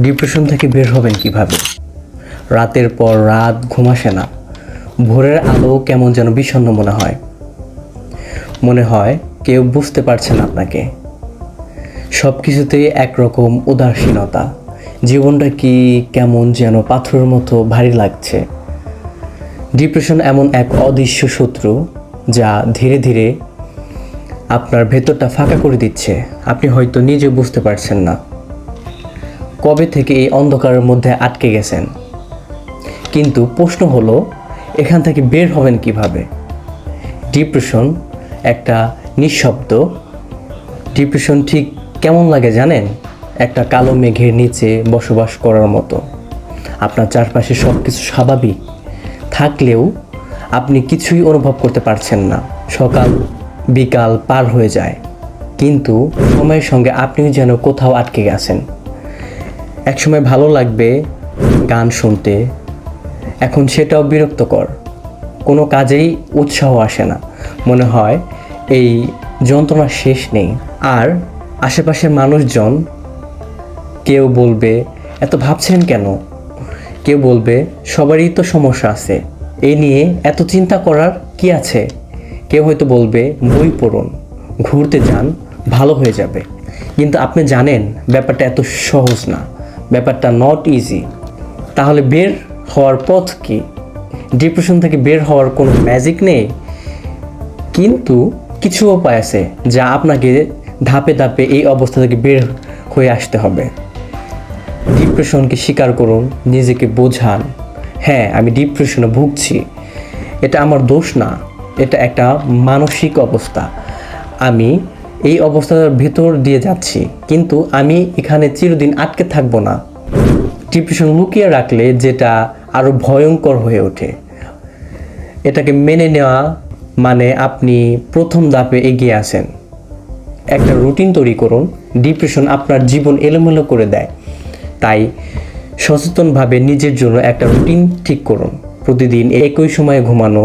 Depression থেকে বের হবেন কীভাবে? রাতের পর রাত ঘুম আসে না। ভোরের আলো কেমন যেন বিষণ্ণ মনে হয়। মনে হয় কেউ বুঝতে পারছে না আপনাকে। সব কিছুতেই একরকম উদাসীনতা। জীবনটা কি কেমন যেন পাথরের মতো ভারী লাগছে। ডিপ্রেশন এমন এক অদৃশ্য শত্রু যা ধীরে ধীরে আপনার ভেতরটা ফাঁকা করে দিচ্ছে। আপনি হয়তো নিজে বুঝতে পারছেন না। কবে থেকে এই অন্ধকারের মধ্যে আটকে গেছেন? কিন্তু প্রশ্ন হলো, এখান থেকে বের হবেন কীভাবে? ডিপ্রেশন একটা নিঃশব্দ। ডিপ্রেশন ঠিক কেমন লাগে জানেন? একটা কালো মেঘের নিচে বসবাস করার মতো। আপনার চারপাশে সব কিছু স্বাভাবিক। থাকলেও আপনি কিছুই অনুভব করতে পারছেন না। সকাল, বিকাল পার হয়ে যায়। কিন্তু সময়ের সঙ্গে আপনিও যেন কোথাও আটকে গেছেন। একসময় ভালো লাগবে গান শুনতে। এখন সেটাও বিরক্তকর। কোনো কাজেই উৎসাহ আসে না। মনে হয় এই যন্ত্রণা শেষ নেই। আর আশেপাশের মানুষজন কেউ বলবে, এত ভাবছেন কেন? কেউ বলবে, সবারই তো সমস্যা আছে। এই নিয়ে এত চিন্তা করার কি আছে? কেউ হয়তো বলবে, বই পড়ুন, ঘুরতে যান, ভালো হয়ে যাবে। কিন্তু আপনি জানেন, ব্যাপারটা এত সহজ না। ব্যাপারটা নট ইজি তাহলে বের হওয়ার পথ কি? ডিপ্রেশন থেকে বের হওয়ার কোনো ম্যাজিক নেই? কিন্তু কিছু উপায় আছে যা আপনাকে ধাপে ধাপে এই অবস্থা থেকে বের হয়ে আসতে হবে। ডিপ্রেশনকে স্বীকার করুন, নিজেকে বোঝান। হ্যাঁ আমি ডিপ্রেশনে ভুগছি। এটা আমার দোষ না, এটা একটা মানসিক অবস্থা। আমি এই অবস্থার ভেতর দিয়ে যাচ্ছি, কিন্তু আমি এখানে চিরদিন আটকে থাকব না। ডিপ্রেশন লুকিয়ে রাখলে যেটা আরও ভয়ঙ্কর হয়ে ওঠে। এটাকে মেনে নেওয়া মানে আপনি প্রথম ধাপে এগিয়ে আসেন। একটা রুটিন তৈরি করুন, ডিপ্রেশন আপনার জীবন এলোমেলো করে দেয়। তাই সচেতনভাবে নিজের জন্য একটা রুটিন ঠিক করুন। প্রতিদিন একই সময়ে ঘুমানো,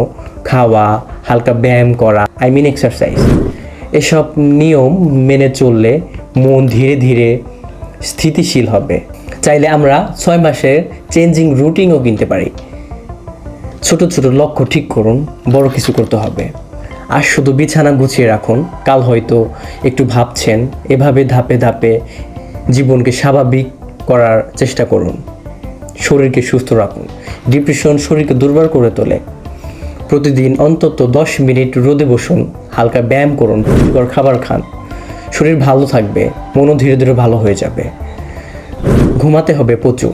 খাওয়া, হালকা ব্যায়াম করা, আই মিন এক্সারসাইজ। এসব নিয়ম মেনে চললে মন ধীরে ধীরে স্থিতিশীল হবে। চাইলে আমরা ছয় মাসের চেঞ্জিং রুটিনও কিনতে পারি। ছোট ছোট লক্ষ্য ঠিক করুন, বড় কিছু করতে হবে। আর শুধু বিছানা গুছিয়ে রাখুন, কাল হয়তো একটু ভাবছেন, এভাবে ধাপে ধাপে জীবনকে স্বাভাবিক করার চেষ্টা করুন। শরীরকে সুস্থ রাখুন। ডিপ্রেশন শরীরকে দুর্বল করে তোলে। প্রতিদিন অন্তত দশ মিনিট রোদে বসুন। হালকা ব্যায়াম করুন, পুষ্টিকর খাবার খান। শরীর ভালো থাকবে, মনও ধীরে ধীরে ভালো হয়ে যাবে। ঘুমাতে হবে প্রচুর।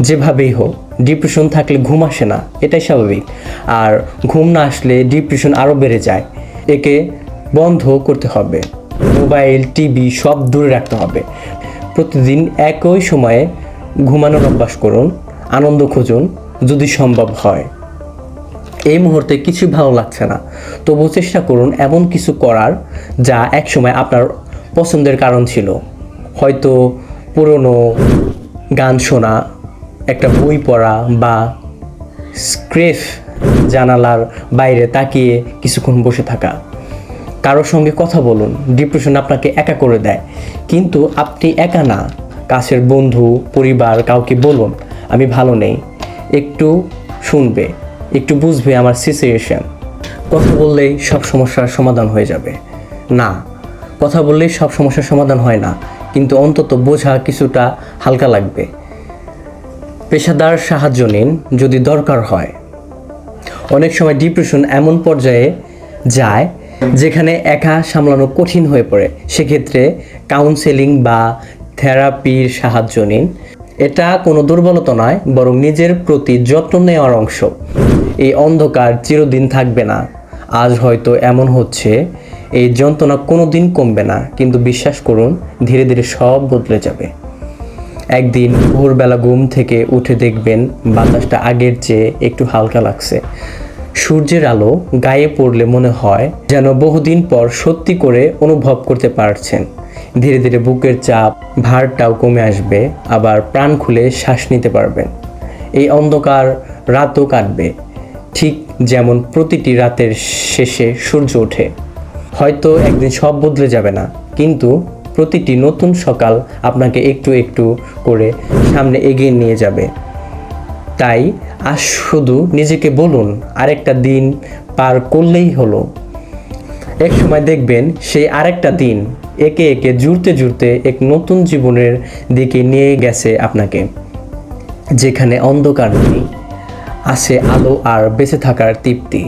যেভাবেই হোক, ডিপ্রেশন থাকলে ঘুম আসে না, এটাই স্বাভাবিক। আর ঘুম না আসলে ডিপ্রেশন আরও বেড়ে যায়। একে বন্ধ করতে হবে। মোবাইল, টিভি সব দূরে রাখতে হবে। প্রতিদিন একই সময়ে ঘুমানোর অভ্যাস করুন, আনন্দ খুঁজুন, যদি সম্ভব হয়। এই মুহূর্তে কিছু ভালো লাগছে না। তবুও চেষ্টা করুন এমন কিছু করার যা একসময় আপনার পছন্দের কারণ ছিল। হয়তো পুরনো গান শোনা, একটা বই পড়া বা স্ক্রেফ জানালার বাইরে তাকিয়ে কিছুক্ষণ বসে থাকা। কারোর সঙ্গে কথা বলুন, ডিপ্রেশন আপনাকে একা করে দেয়। কিন্তু আপনি একা না, কাছের বন্ধু, পরিবার, কাউকে বলুন, আমি ভালো নেই। একটু শুনবে। একটু বুঝবে আমার সিচুয়েশন। কথা বললেই সব সমস্যার সমাধান হয়ে যাবে। না, কথা বললেই সব সমস্যার সমাধান হয় না, কিন্তু অন্তত বোঝা কিছুটা হালকা লাগবে। পেশাদার সাহায্য নিন যদি দরকার হয়। অনেক সময় ডিপ্রেশন এমন পর্যায়ে যায় যেখানে একা সামলানো কঠিন হয়ে পড়ে। সেক্ষেত্রে কাউন্সেলিং বা থেরাপির সাহায্য নিন। এটা কোনো দুর্বলতা নয়, বরং নিজের প্রতি যত্ন নেওয়ার অংশ। এই অন্ধকার চিরদিন থাকবে না। আজ হয়তো এমন হচ্ছে, এই যন্ত্রণা কোনো দিন কমবে না, কিন্তু বিশ্বাস করুন, ধীরে ধীরে সব বদলে যাবে। একদিন ভোরবেলা ঘুম থেকে উঠে দেখবেন বাতাসটা আগের চেয়ে একটু হালকা লাগছে। সূর্যের আলো গায়ে পড়লে মনে হয় যেন বহুদিন পর সত্যি করে অনুভব করতে পারছেন। ধীরে ধীরে বুকের চাপ, ভারটাও কমে আসবে, আবার প্রাণ খুলে শ্বাস নিতে পারবেন। এই অন্ধকার রাতও কাটবে। ঠিক যেমন প্রতিটি রাতের শেষে সূর্য ওঠে। হয়তো একদিন সব বদলে যাবে না, কিন্তু প্রতিটি নতুন সকাল আপনাকে একটু একটু করে সামনে এগিয়ে নিয়ে যাবে। তাই আজ শুধু নিজেকে বলুন, আরেকটা দিন পার করলেই হলো। এক সময় দেখবেন সেই আরেকটা দিন একে একে জুড়তে জুড়তে এক নতুন জীবনের দিকে নিয়ে গেছে আপনাকে, যেখানে অন্ধকার নেই। আসে আলো আর বেঁচে থাকার তৃপ্তি।